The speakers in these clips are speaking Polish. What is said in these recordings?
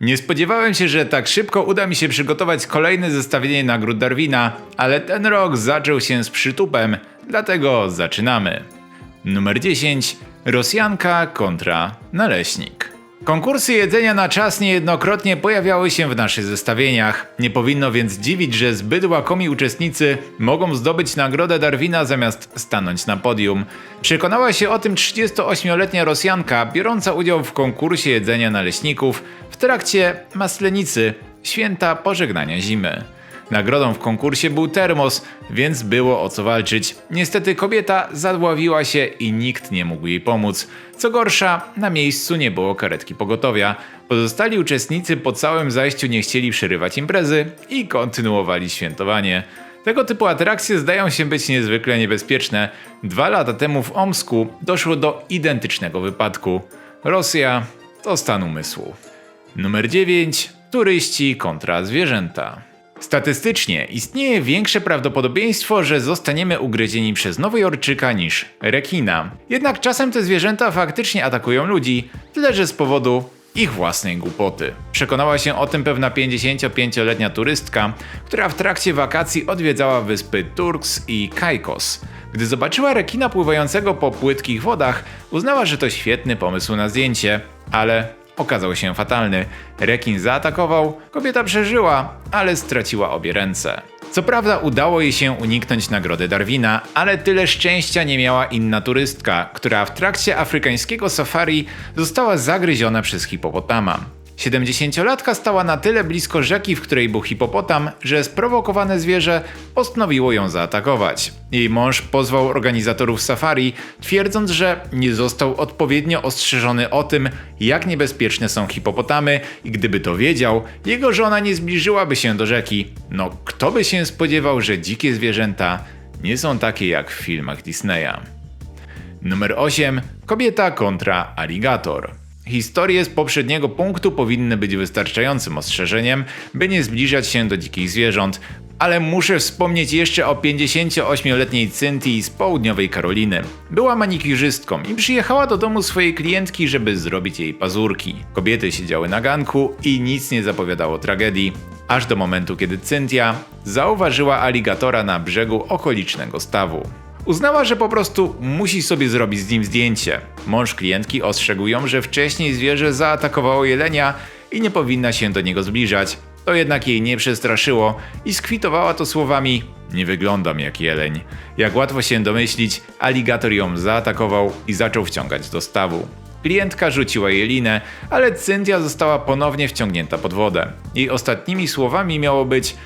Nie spodziewałem się, że tak szybko uda mi się przygotować kolejne zestawienie nagród Darwina, ale ten rok zaczął się z przytupem, dlatego zaczynamy. Numer 10. Rosjanka kontra naleśnik. Konkursy jedzenia na czas niejednokrotnie pojawiały się w naszych zestawieniach. Nie powinno więc dziwić, że zbyt łakomi uczestnicy mogą zdobyć nagrodę Darwina zamiast stanąć na podium. Przekonała się o tym 38-letnia Rosjanka biorąca udział w konkursie jedzenia naleśników w trakcie Maslenicy, święta pożegnania zimy. Nagrodą w konkursie był termos, więc było o co walczyć. Niestety kobieta zadławiła się i nikt nie mógł jej pomóc. Co gorsza, na miejscu nie było karetki pogotowia. Pozostali uczestnicy po całym zajściu nie chcieli przerywać imprezy i kontynuowali świętowanie. Tego typu atrakcje zdają się być niezwykle niebezpieczne. Dwa lata temu w Omsku doszło do identycznego wypadku. Rosja to stan umysłu. Numer 9. Turyści kontra zwierzęta. Statystycznie istnieje większe prawdopodobieństwo, że zostaniemy ugryzieni przez nowojorczyka niż rekina. Jednak czasem te zwierzęta faktycznie atakują ludzi, tyle że z powodu ich własnej głupoty. Przekonała się o tym pewna 55-letnia turystka, która w trakcie wakacji odwiedzała wyspy Turks i Caicos. Gdy zobaczyła rekina pływającego po płytkich wodach, uznała, że to świetny pomysł na zdjęcie, ale okazał się fatalny. Rekin zaatakował, kobieta przeżyła, ale straciła obie ręce. Co prawda udało jej się uniknąć nagrody Darwina, ale tyle szczęścia nie miała inna turystka, która w trakcie afrykańskiego safari została zagryziona przez hipopotama. 70-latka stała na tyle blisko rzeki, w której był hipopotam, że sprowokowane zwierzę postanowiło ją zaatakować. Jej mąż pozwał organizatorów safari, twierdząc, że nie został odpowiednio ostrzeżony o tym, jak niebezpieczne są hipopotamy i gdyby to wiedział, jego żona nie zbliżyłaby się do rzeki. No, kto by się spodziewał, że dzikie zwierzęta nie są takie jak w filmach Disneya. Numer 8. Kobieta kontra aligator. Historie z poprzedniego punktu powinny być wystarczającym ostrzeżeniem, by nie zbliżać się do dzikich zwierząt, ale muszę wspomnieć jeszcze o 58-letniej Cynthii z południowej Karoliny. Była manikirzystką i przyjechała do domu swojej klientki, żeby zrobić jej pazurki. Kobiety siedziały na ganku i nic nie zapowiadało tragedii, aż do momentu kiedy Cynthia zauważyła aligatora na brzegu okolicznego stawu. Uznała, że po prostu musi sobie zrobić z nim zdjęcie. Mąż klientki ostrzegł ją, że wcześniej zwierzę zaatakowało jelenia i nie powinna się do niego zbliżać. To jednak jej nie przestraszyło i skwitowała to słowami: Nie wyglądam jak jeleń. Jak łatwo się domyślić, aligator ją zaatakował i zaczął wciągać do stawu. Klientka rzuciła jej linę, ale Cynthia została ponownie wciągnięta pod wodę. Jej ostatnimi słowami miało być: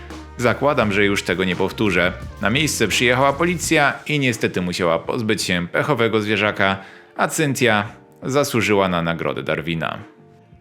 Zakładam, że już tego nie powtórzę. Na miejsce przyjechała policja i niestety musiała pozbyć się pechowego zwierzaka, a Cynthia zasłużyła na nagrodę Darwina.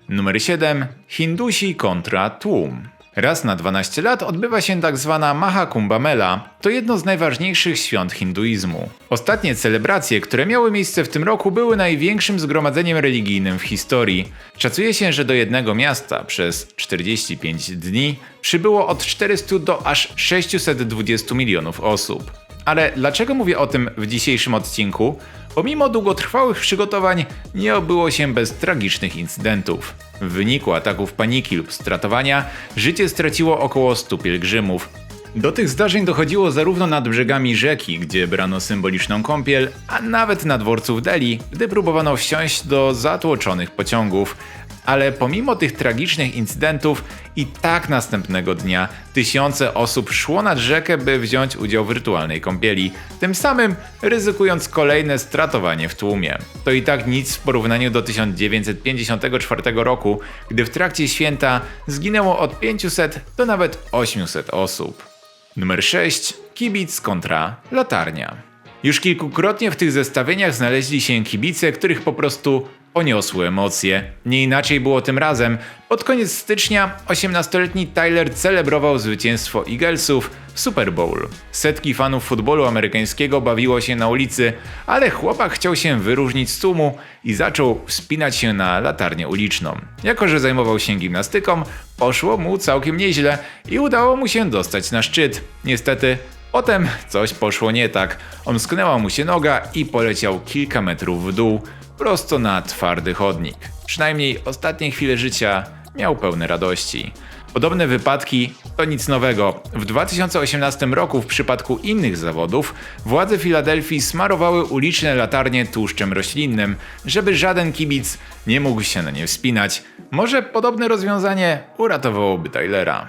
Numer 7. Hindusi kontra tłum. Raz na 12 lat odbywa się tak zwana Maha Kumbh Mela. To jedno z najważniejszych świąt hinduizmu. Ostatnie celebracje, które miały miejsce w tym roku, były największym zgromadzeniem religijnym w historii. Szacuje się, że do jednego miasta przez 45 dni przybyło od 400 do aż 620 milionów osób. Ale dlaczego mówię o tym w dzisiejszym odcinku? Pomimo długotrwałych przygotowań nie obyło się bez tragicznych incydentów. W wyniku ataków paniki lub stratowania życie straciło około 100 pielgrzymów. Do tych zdarzeń dochodziło zarówno nad brzegami rzeki, gdzie brano symboliczną kąpiel, a nawet na dworcu w Delhi, gdy próbowano wsiąść do zatłoczonych pociągów. Ale pomimo tych tragicznych incydentów, i tak następnego dnia tysiące osób szło nad rzekę, by wziąć udział w rytualnej kąpieli, tym samym ryzykując kolejne stratowanie w tłumie. To i tak nic w porównaniu do 1954 roku, gdy w trakcie święta zginęło od 500 do nawet 800 osób. Numer 6. Kibic kontra latarnia. Już kilkukrotnie w tych zestawieniach znaleźli się kibice, których po prostu poniosły emocje. Nie inaczej było tym razem. Pod koniec stycznia 18-letni Tyler celebrował zwycięstwo Eaglesów w Super Bowl. Setki fanów futbolu amerykańskiego bawiło się na ulicy, ale chłopak chciał się wyróżnić z tłumu i zaczął wspinać się na latarnię uliczną. Jako, że zajmował się gimnastyką, poszło mu całkiem nieźle i udało mu się dostać na szczyt. Niestety Potem coś poszło nie tak. Omsknęła mu się noga i poleciał kilka metrów w dół, prosto na twardy chodnik. Przynajmniej ostatnie chwile życia miał pełne radości. Podobne wypadki to nic nowego. W 2018 roku w przypadku innych zawodów władze Filadelfii smarowały uliczne latarnie tłuszczem roślinnym, żeby żaden kibic nie mógł się na nie wspinać. Może podobne rozwiązanie uratowałoby Tylera.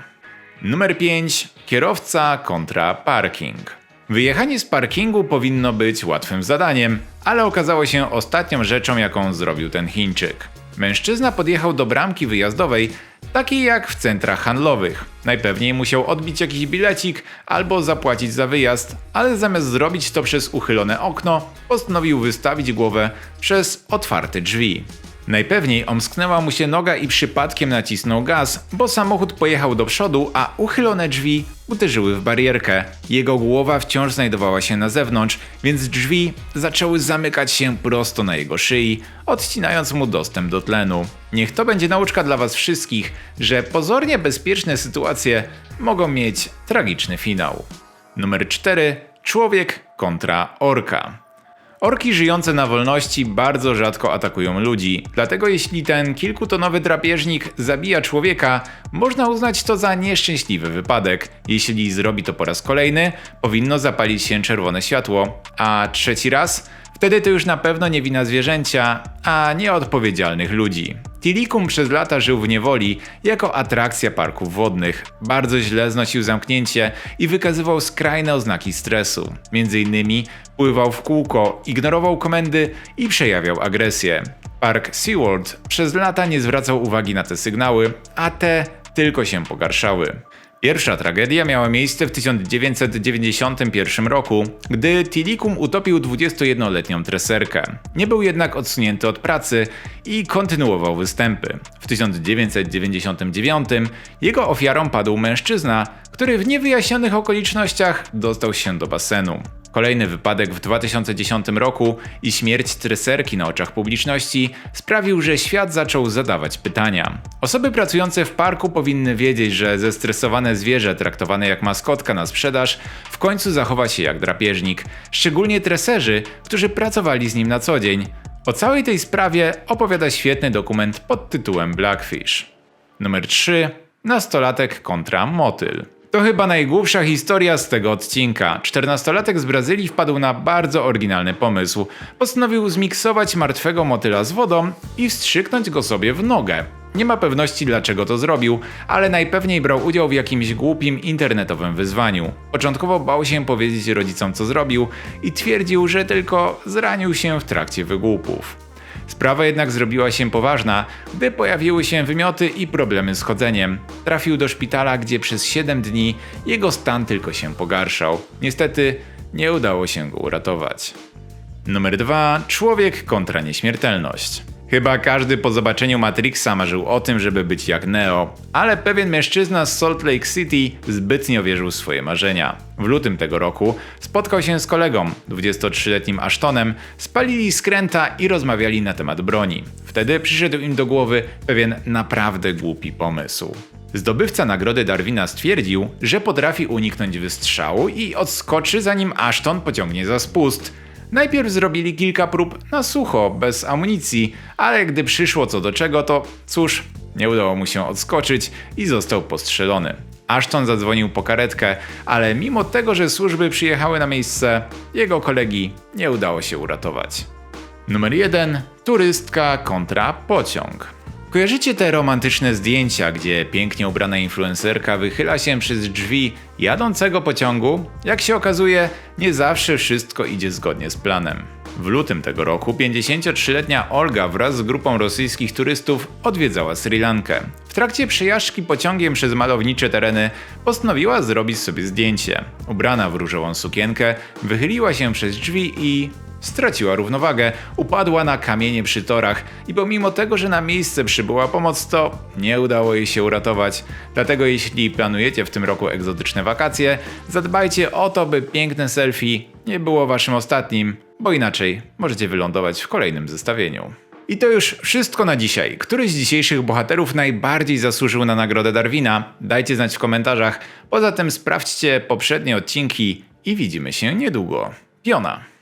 Numer 5. Kierowca kontra parking. Wyjechanie z parkingu powinno być łatwym zadaniem, ale okazało się ostatnią rzeczą, jaką zrobił ten Chińczyk. Mężczyzna podjechał do bramki wyjazdowej, takiej jak w centrach handlowych. Najpewniej musiał odbić jakiś bilecik albo zapłacić za wyjazd, ale zamiast zrobić to przez uchylone okno, postanowił wystawić głowę przez otwarte drzwi. Najpewniej omsknęła mu się noga i przypadkiem nacisnął gaz, bo samochód pojechał do przodu, a uchylone drzwi uderzyły w barierkę. Jego głowa wciąż znajdowała się na zewnątrz, więc drzwi zaczęły zamykać się prosto na jego szyi, odcinając mu dostęp do tlenu. Niech to będzie nauczka dla Was wszystkich, że pozornie bezpieczne sytuacje mogą mieć tragiczny finał. Numer 4. Człowiek kontra orka. Orki żyjące na wolności bardzo rzadko atakują ludzi, dlatego jeśli ten kilkutonowy drapieżnik zabija człowieka, można uznać to za nieszczęśliwy wypadek. Jeśli zrobi to po raz kolejny, powinno zapalić się czerwone światło, a trzeci raz? Wtedy to już na pewno nie wina zwierzęcia, a nieodpowiedzialnych ludzi. Tilikum przez lata żył w niewoli jako atrakcja parków wodnych. Bardzo źle znosił zamknięcie i wykazywał skrajne oznaki stresu. Między innymi pływał w kółko, ignorował komendy i przejawiał agresję. Park SeaWorld przez lata nie zwracał uwagi na te sygnały, a te tylko się pogarszały. Pierwsza tragedia miała miejsce w 1991 roku, gdy Tilikum utopił 21-letnią treserkę. Nie był jednak odsunięty od pracy i kontynuował występy. W 1999 jego ofiarą padł mężczyzna, który w niewyjaśnionych okolicznościach dostał się do basenu. Kolejny wypadek w 2010 roku i śmierć treserki na oczach publiczności sprawił, że świat zaczął zadawać pytania. Osoby pracujące w parku powinny wiedzieć, że zestresowane zwierzę traktowane jak maskotka na sprzedaż w końcu zachowa się jak drapieżnik, szczególnie treserzy, którzy pracowali z nim na co dzień. O całej tej sprawie opowiada świetny dokument pod tytułem Blackfish. Numer 3. Nastolatek kontra motyl. To chyba najgłupsza historia z tego odcinka. 14-latek z Brazylii wpadł na bardzo oryginalny pomysł. Postanowił zmiksować martwego motyla z wodą i wstrzyknąć go sobie w nogę. Nie ma pewności dlaczego to zrobił, ale najpewniej brał udział w jakimś głupim internetowym wyzwaniu. Początkowo bał się powiedzieć rodzicom co zrobił i twierdził, że tylko zranił się w trakcie wygłupów. Sprawa jednak zrobiła się poważna, gdy pojawiły się wymioty i problemy z chodzeniem. Trafił do szpitala, gdzie przez 7 dni jego stan tylko się pogarszał. Niestety nie udało się go uratować. Numer 2. Człowiek kontra nieśmiertelność. Chyba każdy po zobaczeniu Matrixa marzył o tym, żeby być jak Neo, ale pewien mężczyzna z Salt Lake City zbytnio wierzył w swoje marzenia. W lutym tego roku spotkał się z kolegą, 23-letnim Ashtonem, spalili skręta i rozmawiali na temat broni. Wtedy przyszedł im do głowy pewien naprawdę głupi pomysł. Zdobywca nagrody Darwina stwierdził, że potrafi uniknąć wystrzału i odskoczy zanim Ashton pociągnie za spust. Najpierw zrobili kilka prób na sucho, bez amunicji, ale gdy przyszło co do czego, to cóż, nie udało mu się odskoczyć i został postrzelony. Ashton zadzwonił po karetkę, ale mimo tego, że służby przyjechały na miejsce, jego kolegi nie udało się uratować. Numer 1. Turystka kontra pociąg. Kojarzycie te romantyczne zdjęcia, gdzie pięknie ubrana influencerka wychyla się przez drzwi jadącego pociągu? Jak się okazuje, nie zawsze wszystko idzie zgodnie z planem. W lutym tego roku 53-letnia Olga wraz z grupą rosyjskich turystów odwiedzała Sri Lankę. W trakcie przejażdżki pociągiem przez malownicze tereny postanowiła zrobić sobie zdjęcie. Ubrana w różową sukienkę, wychyliła się przez drzwi i Straciła równowagę, upadła na kamienie przy torach i pomimo tego, że na miejsce przybyła pomoc, to nie udało jej się uratować. Dlatego jeśli planujecie w tym roku egzotyczne wakacje, zadbajcie o to, by piękne selfie nie było waszym ostatnim, bo inaczej możecie wylądować w kolejnym zestawieniu. I to już wszystko na dzisiaj. Który z dzisiejszych bohaterów najbardziej zasłużył na nagrodę Darwina? Dajcie znać w komentarzach. Poza tym sprawdźcie poprzednie odcinki i widzimy się niedługo. Piona.